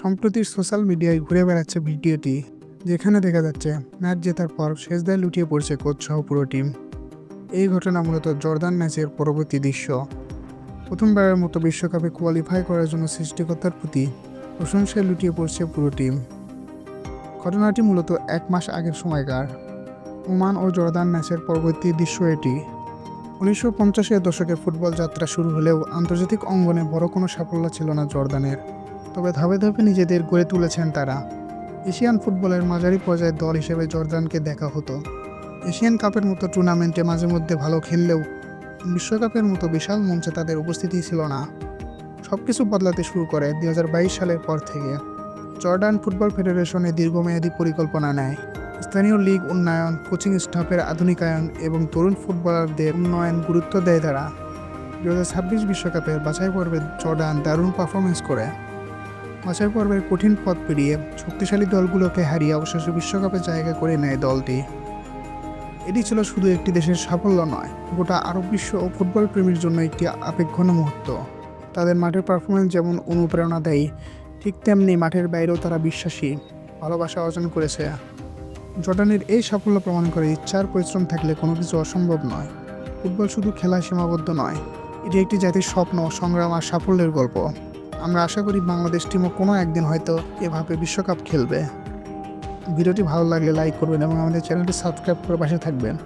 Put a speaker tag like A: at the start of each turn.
A: সম্প্রতি সোশ্যাল মিডিয়ায় ঘুরে বেড়াচ্ছে ভিডিওটি, যেখানে দেখা যাচ্ছে ম্যাচ জেতার পর শেষদায় লুটিয়ে পড়ছে কোচ সহ পুরো টিম। এই ঘটনা মূলত জর্দান ম্যাচের পরবর্তী দৃশ্য। প্রথমবারের মতো বিশ্বকাপে কোয়ালিফাই করার জন্য সৃষ্টিকর্তার প্রতি প্রশংসায় লুটিয়ে পড়ছে পুরো টিম। ঘটনাটি মূলত এক মাস আগের সময়কার। ওমান ও জর্দান ম্যাচের পরবর্তী দৃশ্য এটি। উনিশশো পঞ্চাশের দশকে ফুটবল যাত্রা শুরু হলেও আন্তর্জাতিক অঙ্গনে বড় কোনো সাফল্য ছিল না জর্দানের। তবে ধাপে ধাপে নিজেদের গড়ে তুলেছেন তারা। এশিয়ান ফুটবলের মাঝারি পর্যায়ের দল হিসেবে জর্দানকে দেখা হতো। এশিয়ান কাপের মতো টুর্নামেন্টে মাঝে মধ্যে ভালো খেললেও বিশ্বকাপের মতো বিশাল মঞ্চে তাদের উপস্থিতি ছিল না। সব কিছু বদলাতে শুরু করে দু হাজার বাইশ সালের পর থেকে জর্ডান ফুটবল ফেডারেশনে দীর্ঘমেয়াদী পরিকল্পনা নেয়। স্থানীয় লিগ উন্নয়ন, কোচিং স্টাফের আধুনিকায়ন এবং তরুণ ফুটবলারদের উন্নয়ন গুরুত্ব দেয় তারা। দু হাজার ছাব্বিশ বিশ্বকাপের বাছাই পর্বে জর্ডান দারুণ পারফরমেন্স করে। বাছাই পর্বের কঠিন পথ পেরিয়ে শক্তিশালী দলগুলোকে হারিয়ে অবশেষে বিশ্বকাপে জায়গা করে নেয় দলটি। এটি ছিল শুধু একটি দেশের সাফল্য নয়, গোটা আরব বিশ্ব ও ফুটবল প্রেমীর জন্য একটি আবেগঘন মুহূর্ত। তাদের মাঠের পারফরমেন্স যেমন অনুপ্রেরণা দেয়, ঠিক তেমনি মাঠের বাইরেও তারা বিশ্বাসী, ভালোবাসা অর্জন করেছে। জর্ডানের এই সাফল্য প্রমাণ করে ইচ্ছার পরিশ্রম থাকলে কোনো কিছু অসম্ভব নয়। ফুটবল শুধু খেলায় সীমাবদ্ধ নয়, এটি একটি জাতির স্বপ্ন, সংগ্রাম আর সাফল্যের গল্প। আমরা আশা করি বাংলাদেশ টিমও কোনো একদিন হয়তো এভাবে বিশ্বকাপ খেলবে। ভিডিওটি ভালো লাগলে লাইক করবেন এবং আমাদের চ্যানেলটি সাবস্ক্রাইব করে পাশে থাকবেন।